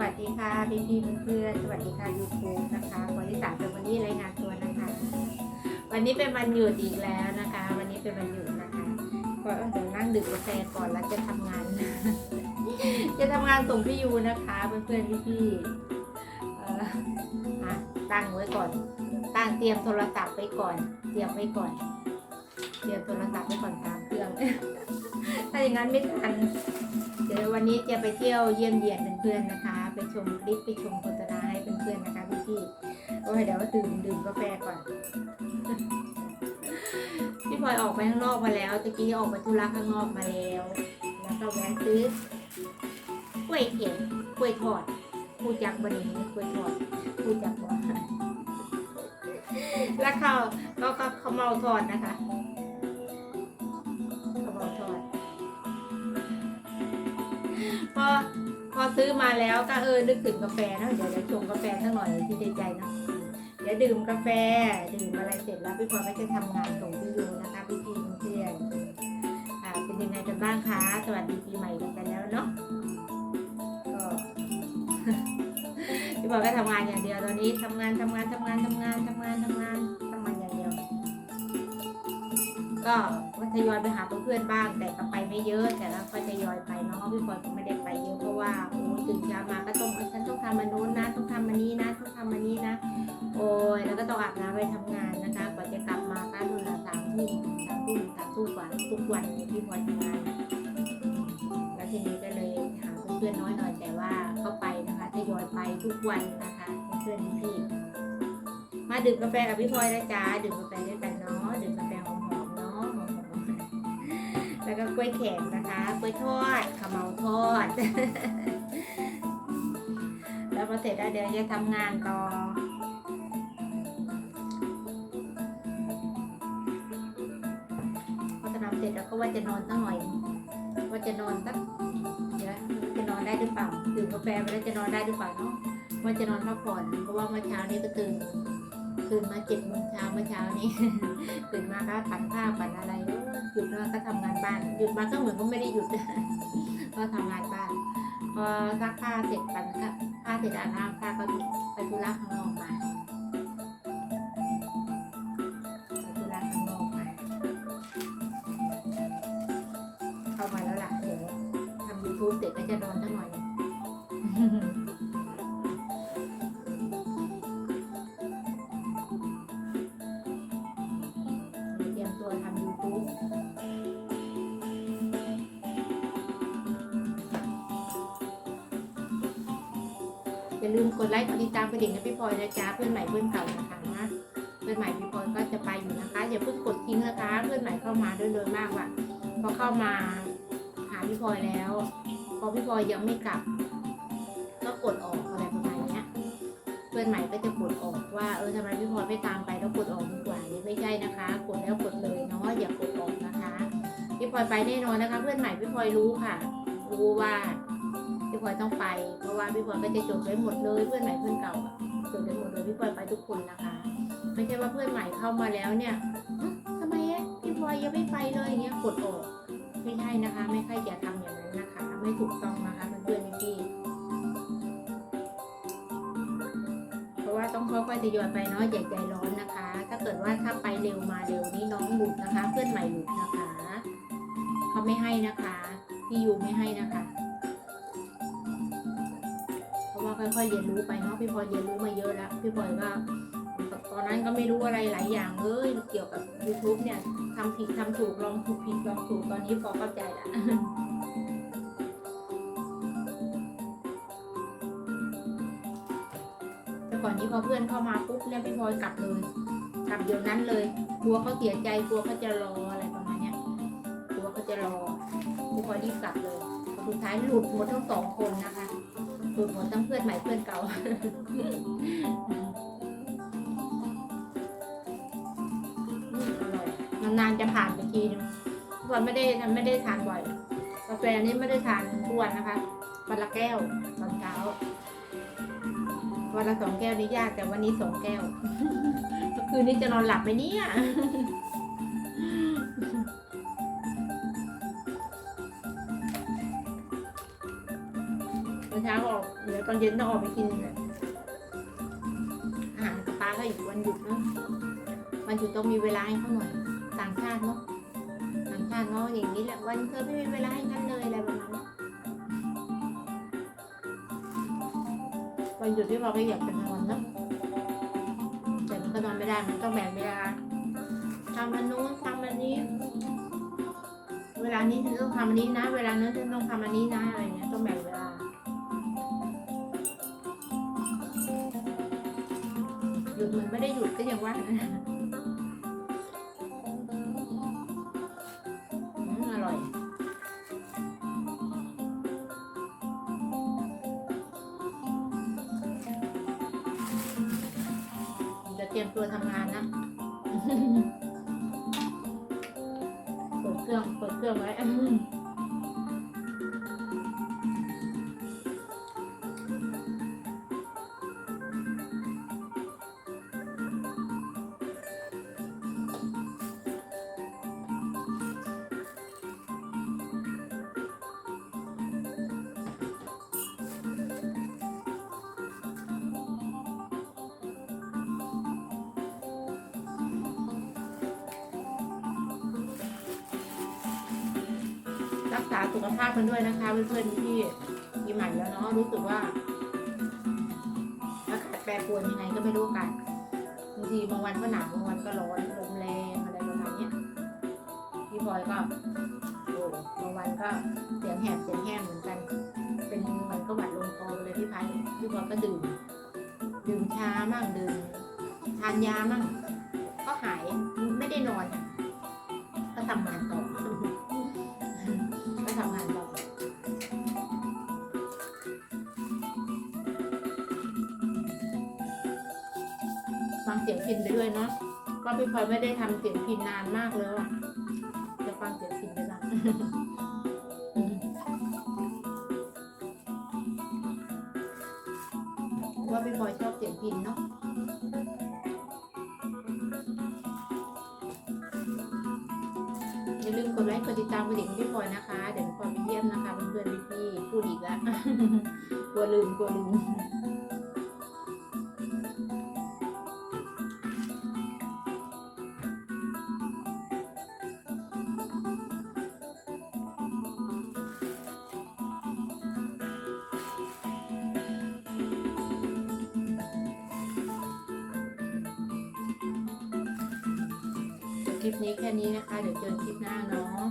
วัสดีค่ะพี่พี่เพื่อนสวัสดีค่ะยูทูบนะคะวันที่สามเป็นวันนี้รายงานตัวนะคะ วันนี้เป็นวันหยุดอีกแล้วนะคะ วันนี้เป็นวันหยุดนะคะก็เดี๋ยวนั่งดื่มกาแฟก่อนแล้วจะทำงาน จะทำงานส่งพี่ยูนะคะเพื่อนๆพี่พี่ๆเอ่ตั้งไว้ก่อน ตั้งเตรียมโทรศัพท์ไว้ก่อน เตรียมไว้ก่อน เตรียมโทรศัพท์ไว้ก่อนตามเครื่อง ถ้าอย่างนั้นไม่ทันเดี๋ยววันนี้จะไปเที่ยวเยี่ยมเยียนเพื่อนๆนะคะ ไปชมคลิปไปชมโฆษณาให้เพื่อนๆนะคะพี่ๆโอ้ยเดี๋ยวดื่มดื่มกาแฟก่อนพี่พลอยออกไปข้างนอกมาแล้วตะกี้ออกไปธุระข้างนอกมาแล้ว แล้วก็แวะซื้อกล้วยเขียวกล้วยทอดพูดจักบันนี้กล้วยทอดพูดจักบ่แล้วเขาก็ก็เขาเมาทอดนะคะเขาเมาทอดพอ อซื้อมาแล้วก็เออนึกถึงกาแฟนะเดี๋ยวเดี๋ยวชงกาแฟสักหน่อยที่ในใจเนอะเดี๋ยวดื่มกาแฟดื่มอะไรเสร็จแล้วพี่พลอยก็จะทำงานส่งพี่ยูนะคะพี่พีเพื่อนอ่าเป็นยังไงกันบ้างคะสวัสดีปีใหม่กันแล้วเนาะก็พี่พลอยก็ทำงานอย่างเดียวตอนนี้ทำงานทำงานทำงานทำงานทำงานทำงานทำงานอย่างเดียวก็ก็ทยอยไปหาเพื่อนบ้างแต่ก็ไปไม่เยอะแต่แล้วก็ทยอยไปเนาะพี่พลอยก็ไม่ได้ ตื่นเช้ามาก็ต้องฉันต้องทำมันโน้นนะต้องทำมันนี้นะต้องทำมันนี้นะ โอ้ยแล้วก็ต้องอาบน้ำไปทำงานนะคะกว่าจะกลับมาก็นู่นละสามทุ่มสามทุ่มสามทุ่มกว่าทุกวันเลยพี่พลอยทำงานแล้วทีนี้ก็เลยหาเพื่อนน้อยหน่อยแต่ว่าก็ไปนะคะทยอยไปทุกวันนะคะเพื่อนพี่มาดื่มกาแฟกับพี่พลอยนะจ๊ะดื่มกาแฟด้วยกันเนาะดื่มกาแฟหอมๆเนาะหอมๆแล้วก็กล้วยแขกนะคะกล้วยทอดขาวเหมาทอด เสร็จแล้วเดี๋ยวจะทำงานต่อ พอจะทำเสร็จแล้วก็ว่าจะนอนสักหน่อย ว่าจะนอนสักเดี๋ยวจะนอนได้หรือเปล่าดื่มกาแฟไปแล้วจะนอนได้หรือเปล่าเนาะว่าจะนอนพักผ่อนเพราะว่าเมื่อเช้านี้ก็ตื่นตื่นมาเจ็ดโมงเช้าเมื่อเช้านี้ตื่นมาก็ปั่นผ้าปั่นอะไรหยุดแล้วก็ทำงานบ้านหยุดมาก็เหมือนก็ไม่ได้หยุดก็ทำงานบ้าน พอซักผ้าเสร็จปันก็ผ้าเสร็จอาบน้ำผ้าก็ไปธุระข้างนอกมา อย่าลืมกดไลค์กดติดตามกระดิ่งให้พี่พลอยนะจ๊ะเพื่อนใหม่เพื่อนเก่านะคะนะเพื่อนใหม่พี่พลอยก็จะไปอยู่นะคะอย่าเพิ่งกดทิ้งนะคะ เพื่อนใหม่เข้ามาด้วยโดยมากว่ะพอเข้ามาหาพี่พลอยแล้ว พอพี่พลอยยังไม่กลับ ก็กดออกอะไรประมาณนี้เพื่อนใหม่ก็จะกดออกว่าเออทำไมพี่พลอยไม่ตามไปแล้วกดออกดีกว่านี่ไม่ใช่นะคะ กดแล้วกดเลยเนาะอย่ากดออกนะคะ พี่พลอยไปแน่นอนนะคะ เพื่อนใหม่พี่พลอยรู้ค่ะ รู้ว่า พี่พลอยต้องไป เพราะว่าพี่พลอยก็จะจดไว้หมดเลยเพื่อนใหม่เพื่อนเก่าจดไว้หมดเลยพี่พลอยไปทุกคนนะคะ ไม่ใช่ว่าเพื่อนใหม่เข้ามาแล้วเนี่ยทำไมอะพี่พลอยยังไม่ไปเลยอย่างเงี้ยกดออกไม่ใช่นะคะ ไม่ใช่อย่าทำอย่างนั้นนะคะ ไม่ถูกต้องนะคะเพื่อนๆพี่เพราะว่าต้องค่อยๆทยอยไปเนาะอย่าใจร้อนนะคะ ถ้าเกิดว่าถ้าไปเร็วมาเร็วนี่น้องหลุดนะคะ เพื่อนใหม่หลุดนะคะ เขาไม่ให้นะคะ พี่ยูไม่ให้นะคะ ค่อยๆเรียนรู้ไปเนาะพี่พลอยเรียนรู้มาเยอะแล้วพี่พลอยก็ตอนนั้นก็ไม่รู้อะไรหลายอย่างเลยเกี่ยวกับ YouTube เนี่ยทำผิดทำถูกลองถูกผิดลองถูกตอนนี้พอเข้าใจละแต่ก่อนนี้พอเพื่อนเข้ามาปุ๊บเนี่ยพี่พลอยกลับเลยกลับเดี๋ยวนั้นเลยกลัวเขาเสียใจกลัวเขาจะรออะไรประมาณเนี้ยกลัวเขาจะรอพี่พลอยรีบกลับเลยสุดท้ายหลุดหมดทั้งสองคนนะคะ หลุดหมดทั้งเพื่อนใหม่เพื่อนเก่าอืมอร่อยนานๆจะผ่านไปทีนึงทุกวันไม่ได้ไม่ได้ทานบ่อยกาแฟนี้ไม่ได้ทานทุกวันนะคะวันละแก้วตอนเช้าวันละสองแก้วนี่ยากแต่วันนี้สองแก้วก็คืนนี้จะนอนหลับไหมเนี่ย เช้าก็ออกเดี๋ยวตอนเย็นต้องออกไปกินอาหารกับปลาก็อีกวันหยุดเนาะวันหยุดต้องมีเวลาให้เขาหน่อยต่างชาติเนาะต่างชาติเนาะอย่างนี้แหละวันเธอไม่มีเวลาให้ฉันเลยอะไรประมาณนี้วันหยุดที่เราก็อยากจะนอนเนาะแต่มันก็นอนไม่ได้มันต้องแบ่งเวลาทำอันนู้นทำอันนี้ เวลานี้ฉันต้องทำอันนี้นะ เวลานั้นฉันต้องทำอันนี้นะอะไรเงี้ยต้องแบ่ง หยุดเหมือนไม่ได้หยุดก็ยังว่านะอืมอร่อย จะเตรียมตัวทำงานนะ เปิดเครื่อง เปิดเครื่องไว้ รักษาสุขภาพกันด้วยนะคะ เพื่อนๆที่ปีใหม่แล้วเนาะรู้สึกว่าอากาศแปรปรวนยังไงก็ไม่รู้กันบางทีบางวันก็หนาวบางวันก็ร้อนลมแรงอะไรประมาณนี้พี่พลอยก็โอ้บางวันก็เสียงแหบเสียงแห้งเหมือนกัน เป็นมันก็หวัดลงคอเลยพี่พันพี่พลอยก็ดื่มดื่มชามั่งดื่มทานยามั่งก็หายไม่ได้นอน ก็ทำงานต่อ ฟังเสียงพินไปด้วยเนาะก็พี่พลอยไม่ได้ทำเสียงพินนานมากเลยว่ะจะฟังเสียงพินไปบ้างว่าพี่พลอยชอบเสียงพินเนาะอย่าลืมกดไลค์กดติดตามกระดิ่งพี่พลอยนะคะ เดี๋ยวพี่พลอยไปเยี่ยมนะคะเพื่อนๆพี่ๆพูดอีกแล้วกลัวลืมกลัวลืม ลิปนี้แค่นี้นะคะ เดี๋ยวเจอคลิปหน้าเนาะ